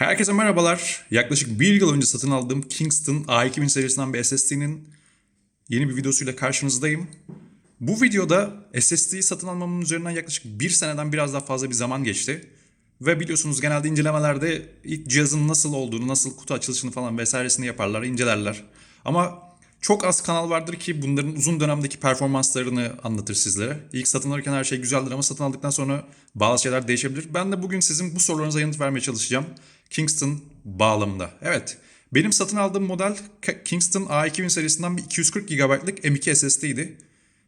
Herkese merhabalar. Yaklaşık bir yıl önce satın aldığım Kingston A2000 serisinden bir SSD'nin yeni bir videosuyla karşınızdayım. Bu videoda SSD'yi satın almamın üzerinden yaklaşık bir seneden biraz daha fazla bir zaman geçti. Ve biliyorsunuz genelde incelemelerde ilk cihazın nasıl olduğunu, nasıl kutu açılışını falan vesairesini yaparlar, incelerler. Ama çok az kanal vardır ki bunların uzun dönemdeki performanslarını anlatır sizlere. İlk satın alırken her şey güzeldir ama satın aldıktan sonra bazı şeyler değişebilir. Ben de bugün sizin bu sorularınıza yanıt vermeye çalışacağım. Kingston bağlamında. Evet, benim satın aldığım model Kingston A2000 serisinden bir 240 GB'lık M2 SSD'ydi.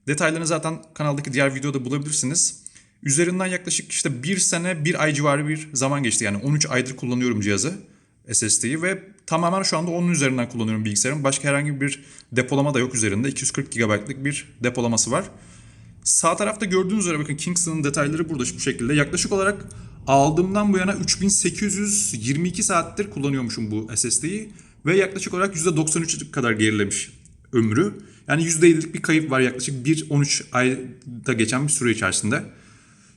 Detaylarını zaten kanaldaki diğer videoda bulabilirsiniz. Üzerinden yaklaşık işte bir sene, bir ay civarı bir zaman geçti. Yani 13 aydır kullanıyorum cihazı. SSD'yi ve tamamen şu anda onun üzerinden kullanıyorum bilgisayarım. Başka herhangi bir depolama da yok üzerinde. 240 GB'lık bir depolaması var. Sağ tarafta gördüğünüz üzere bakın Kingston'ın detayları burada bu şekilde. Yaklaşık olarak aldığımdan bu yana 3822 saattir kullanıyormuşum bu SSD'yi. Ve yaklaşık olarak %93 kadar gerilemiş ömrü. Yani %7'lik bir kayıp var yaklaşık 1-13 ayda geçen bir süre içerisinde.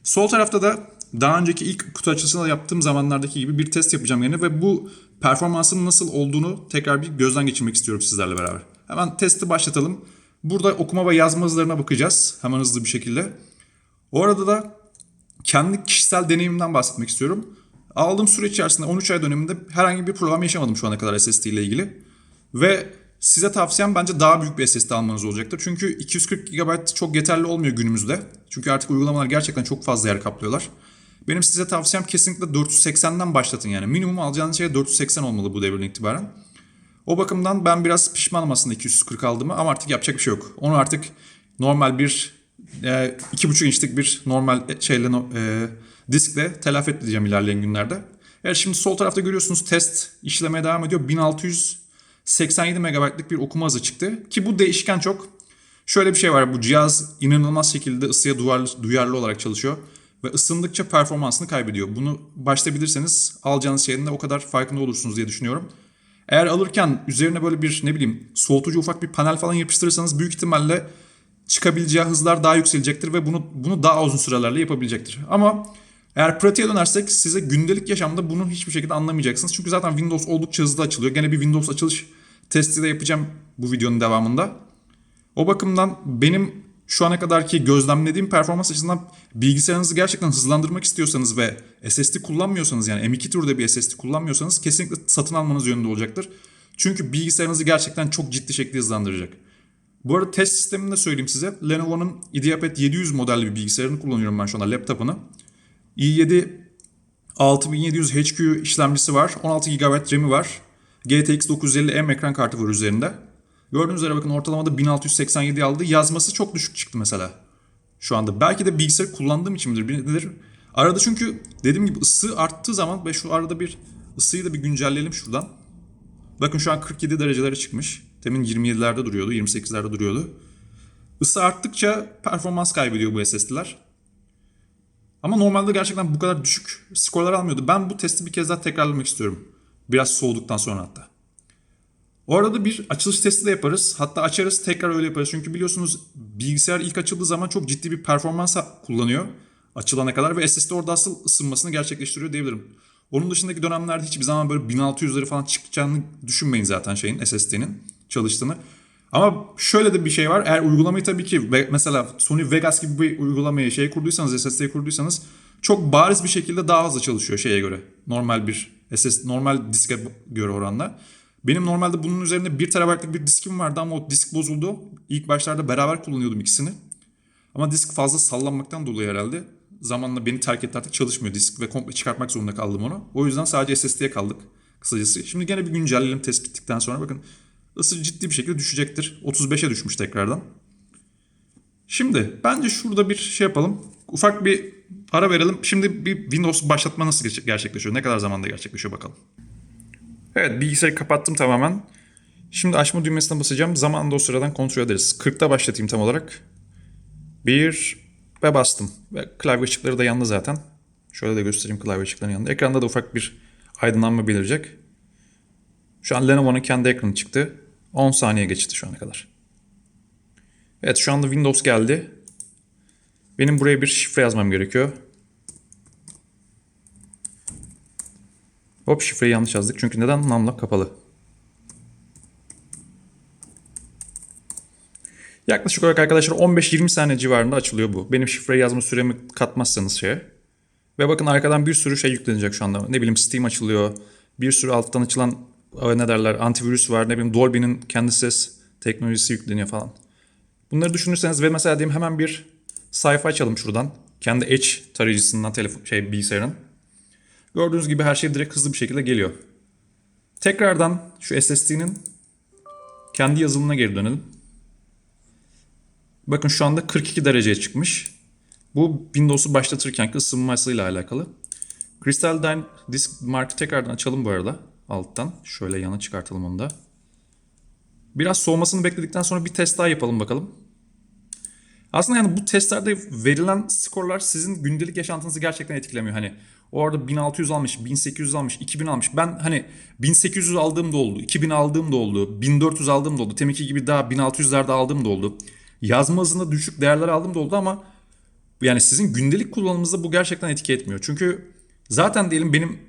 Sol tarafta da daha önceki ilk kutu açılışında yaptığım zamanlardaki gibi bir test yapacağım yine ve bu performansın nasıl olduğunu tekrar bir gözden geçirmek istiyorum sizlerle beraber. Hemen testi başlatalım. Burada okuma ve yazma hızlarına bakacağız hemen hızlı bir şekilde. O arada da kendi kişisel deneyimimden bahsetmek istiyorum. Aldığım süre içerisinde 13 ay döneminde herhangi bir problem yaşamadım şu ana kadar SSD ile ilgili. Ve size tavsiyem bence daha büyük bir SSD almanız olacaktır. Çünkü 240 GB çok yeterli olmuyor günümüzde. Çünkü artık uygulamalar gerçekten çok fazla yer kaplıyorlar. Benim size tavsiyem kesinlikle 480'den başlatın yani. Minimum alacağınız şey 480 olmalı bu devirden itibaren. O bakımdan ben biraz pişmanım aslında 240 aldığımı ama artık yapacak bir şey yok. Onu artık normal bir e, 2,5 inçlik bir normal şeyle e, diskle telafi edeceğim ilerleyen günlerde. Evet şimdi sol tarafta görüyorsunuz test işlemeye devam ediyor. 1687 MB'lık bir okuma hızı çıktı. Ki bu değişken çok. Şöyle bir şey var bu cihaz inanılmaz şekilde ısıya duyarlı, duyarlı olarak çalışıyor. Ve ısındıkça performansını kaybediyor. Bunu başta bilirseniz alacağınız şeyin de o kadar farkında olursunuz diye düşünüyorum. Eğer alırken üzerine böyle bir ne bileyim soğutucu ufak bir panel falan yapıştırırsanız büyük ihtimalle çıkabileceği hızlar daha yükselecektir ve bunu bunu daha uzun sürelerle yapabilecektir. Ama eğer pratiğe dönersek size gündelik yaşamda bunu hiçbir şekilde anlamayacaksınız. Çünkü zaten Windows oldukça hızlı açılıyor. Gene bir Windows açılış testi de yapacağım bu videonun devamında. O bakımdan benim şu ana kadarki gözlemlediğim performans açısından bilgisayarınızı gerçekten hızlandırmak istiyorsanız ve SSD kullanmıyorsanız yani M2 türde bir SSD kullanmıyorsanız kesinlikle satın almanız yönünde olacaktır. Çünkü bilgisayarınızı gerçekten çok ciddi şekilde hızlandıracak. Bu arada test sistemini de söyleyeyim size. Lenovo'nun IdeaPad 700 modelli bir bilgisayarını kullanıyorum ben şu anda laptopunu. i7 6700 HQ işlemcisi var. 16 GB RAM'i var. GTX 950M ekran kartı var üzerinde. Gördüğünüz üzere bakın ortalamada 1687 aldı. Yazması çok düşük çıktı mesela. Şu anda. Belki de bilgisayarı kullandığım için midir? Bilir. Arada çünkü dediğim gibi ısı arttığı zaman ve şu arada bir ısıyı da bir güncelleyelim şuradan. Bakın şu an 47 derecelere çıkmış. Demin 27'lerde duruyordu, 28'lerde duruyordu. Isı arttıkça performans kaybediyor bu SSD'ler. Ama normalde gerçekten bu kadar düşük skorlar almıyordu. Ben bu testi bir kez daha tekrarlamak istiyorum. Biraz soğuduktan sonra hatta. O arada bir açılış testi de yaparız. Hatta açarız tekrar öyle yaparız. Çünkü biliyorsunuz bilgisayar ilk açıldığı zaman çok ciddi bir performans kullanıyor. Açılana kadar ve SSD orada asıl ısınmasını gerçekleştiriyor diyebilirim. Onun dışındaki dönemlerde hiçbir zaman böyle 1600'leri falan çıkacağını düşünmeyin zaten şeyin SSD'nin çalıştığını. Ama şöyle de bir şey var. Eğer uygulamayı tabii ki mesela Sony Vegas gibi bir uygulamayı şey kurduysanız, SSD kurduysanız çok bariz bir şekilde daha hızlı çalışıyor şeye göre. Normal bir SSD, normal diske göre oranla. Benim normalde bunun üzerinde 1 TB'lık bir diskim vardı ama o disk bozuldu. İlk başlarda beraber kullanıyordum ikisini. Ama disk fazla sallanmaktan dolayı herhalde. Zamanla beni terk etti artık çalışmıyor disk ve komple çıkartmak zorunda kaldım onu. O yüzden sadece SSD'ye kaldık kısacası. Şimdi gene bir güncelleyelim test bittikten sonra bakın ısı ciddi bir şekilde düşecektir. 35'e düşmüş tekrardan. Şimdi bence şurada bir şey yapalım. Ufak bir ara verelim. Şimdi bir Windows başlatma nasıl gerçekleşiyor? Ne kadar zamanda gerçekleşiyor bakalım. Evet bilgisayarı kapattım tamamen. Şimdi açma düğmesine basacağım. Zamanında o sıradan kontrol ederiz. 40'ta başlatayım tam olarak. Bir ve bastım. Ve klavye ışıkları da yandı zaten. Şöyle de göstereyim klavye ışıklarının yanında. Ekranda da ufak bir aydınlanma belirecek. Şu an Lenovo'nun kendi ekranı çıktı. 10 saniye geçti şu ana kadar. Evet şu anda Windows geldi. Benim buraya bir şifre yazmam gerekiyor. Hop şifreyi yanlış yazdık. Çünkü neden? Namlock kapalı. Yaklaşık olarak arkadaşlar 15-20 saniye civarında açılıyor bu. Benim şifreyi yazma süremi katmazsanız şeye. Ve bakın arkadan bir sürü şey yüklenecek şu anda. Ne bileyim Steam açılıyor. Bir sürü alttan açılan e, ne derler antivirüs var. Ne bileyim Dolby'nin kendi ses teknolojisi yükleniyor falan. Bunları düşünürseniz ve mesela diyeyim hemen bir sayfa açalım şuradan. Kendi Edge tarayıcısından telefon şey bilgisayarın. Gördüğünüz gibi her şey direkt hızlı bir şekilde geliyor. Tekrardan şu SSD'nin kendi yazılımına geri dönelim. Bakın şu anda 42 dereceye çıkmış. Bu Windows'u başlatırken ısınmasıyla alakalı. Crystal Disk Mark'ı tekrardan açalım bu arada alttan. Şöyle yana çıkartalım onu da. Biraz soğumasını bekledikten sonra bir test daha yapalım bakalım. Aslında yani bu testlerde verilen skorlar sizin gündelik yaşantınızı gerçekten etkilemiyor. Hani orada 1600 almış, 1800 almış, 2000 almış. Ben hani 1800 aldığım da oldu, 2000 aldığım da oldu, 1400 aldığım da oldu. Temiki gibi daha 1600'lerde aldığım da oldu. Yazma hızında düşük değerler aldığım da oldu ama yani sizin gündelik kullanımınızda bu gerçekten etki etmiyor. Çünkü zaten diyelim benim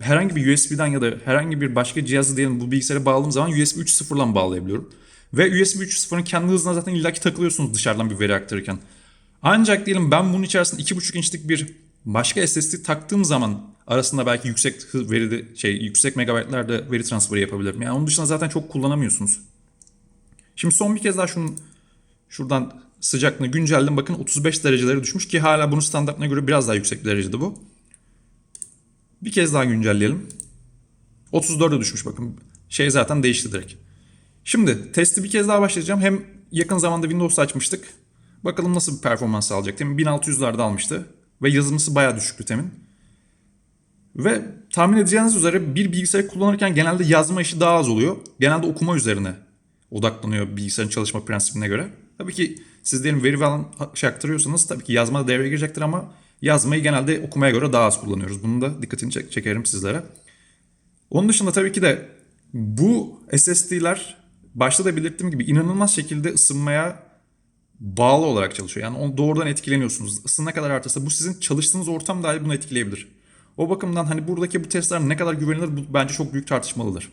herhangi bir USB'den ya da herhangi bir başka cihazı diyelim bu bilgisayara bağladığım zaman USB 3.0'la bağlayabiliyorum. Ve USB 3.0'ın kendi hızına zaten illaki takılıyorsunuz dışarıdan bir veri aktarırken. Ancak diyelim ben bunun içerisinde 2.5 inçlik bir başka SSD taktığım zaman arasında belki yüksek hız veride şey yüksek megabaytlarda veri transferi yapabilirim. Yani onun dışında zaten çok kullanamıyorsunuz. Şimdi son bir kez daha şunu şuradan sıcaklığını güncelledim. Bakın 35 derecelere düşmüş ki hala bunun standartına göre biraz daha yüksek bir derecede bu. Bir kez daha güncelleyelim. 34'e düşmüş bakın. Şey zaten değişti direkt. Şimdi testi bir kez daha başlayacağım. Hem yakın zamanda Windows açmıştık. Bakalım nasıl bir performans sağlayacak. Temin 1600'lerde almıştı. Ve yazılması bayağı düşüktü temin. Ve tahmin edeceğiniz üzere bir bilgisayarı kullanırken genelde yazma işi daha az oluyor. Genelde okuma üzerine odaklanıyor bilgisayarın çalışma prensibine göre. Tabii ki siz diyelim veri falan şey aktarıyorsanız tabii ki yazma da devreye girecektir ama yazmayı genelde okumaya göre daha az kullanıyoruz. Bunun da dikkatini çek- çekerim sizlere. Onun dışında tabii ki de bu SSD'ler başta da belirttiğim gibi inanılmaz şekilde ısınmaya bağlı olarak çalışıyor. Yani onu doğrudan etkileniyorsunuz. Isı ne kadar artarsa bu sizin çalıştığınız ortam dahi bunu etkileyebilir. O bakımdan hani buradaki bu testler ne kadar güvenilir bu bence çok büyük tartışmalıdır.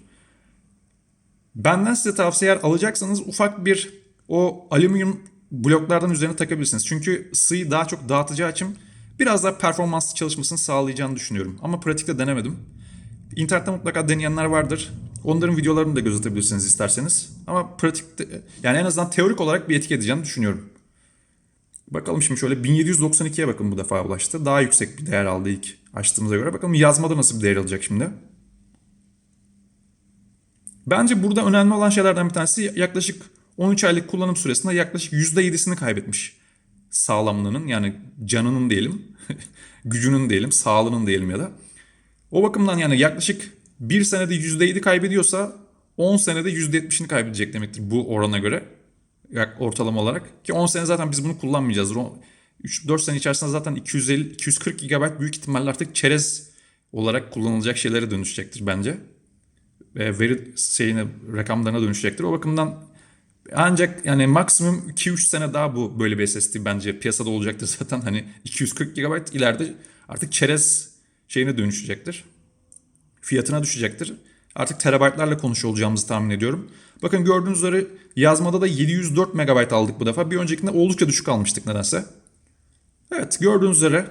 Benden size tavsiye eğer alacaksanız ufak bir o alüminyum bloklardan üzerine takabilirsiniz. Çünkü ısıyı daha çok dağıtacağı için biraz daha performanslı çalışmasını sağlayacağını düşünüyorum. Ama pratikte denemedim. İnternette mutlaka deneyenler vardır. Onların videolarını da gözetebilirsiniz isterseniz. Ama pratikte yani en azından teorik olarak bir etki edeceğini düşünüyorum. Bakalım şimdi şöyle 1792'ye bakın bu defa ulaştı. Daha yüksek bir değer aldı ilk açtığımıza göre. Bakalım yazmada nasıl bir değer alacak şimdi. Bence burada önemli olan şeylerden bir tanesi yaklaşık 13 aylık kullanım süresinde yaklaşık %7'sini kaybetmiş. Sağlamlığının yani canının diyelim, gücünün diyelim, sağlığının diyelim ya da. O bakımdan yani yaklaşık bir senede %7 kaybediyorsa 10 senede %70'ini kaybedecek demektir bu orana göre. yak- Ortalama olarak. Ki 10 sene zaten biz bunu kullanmayacağız. 3-4 sene içerisinde zaten 250 240 GB büyük ihtimalle artık çerez olarak kullanılacak şeylere dönüşecektir bence. Ve veri şeyine, rakamlarına dönüşecektir. O bakımdan ancak yani maksimum 2-3 sene daha bu böyle bir SSD bence piyasada olacaktır zaten. Hani 240 GB ileride artık çerez şeyine dönüşecektir. Fiyatına düşecektir. Artık terabaytlarla konuşuyor olacağımızı tahmin ediyorum. Bakın gördüğünüz üzere yazmada da 704 MB aldık bu defa. Bir öncekinde oldukça düşük almıştık nedense. Evet gördüğünüz üzere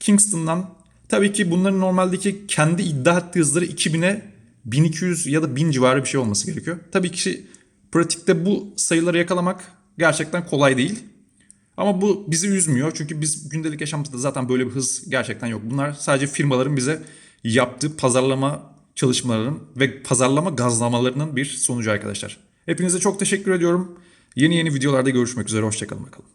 Kingston'dan tabii ki bunların normaldeki kendi iddia ettiği hızları 2000'e 1200 ya da 1000 civarı bir şey olması gerekiyor. Tabii ki pratikte bu sayıları yakalamak gerçekten kolay değil. Ama bu bizi üzmüyor çünkü biz gündelik yaşamımızda zaten böyle bir hız gerçekten yok. Bunlar sadece firmaların bize yaptığı pazarlama çalışmalarının ve pazarlama gazlamalarının bir sonucu arkadaşlar. Hepinize çok teşekkür ediyorum. Yeni yeni videolarda görüşmek üzere. Hoşçakalın bakalım.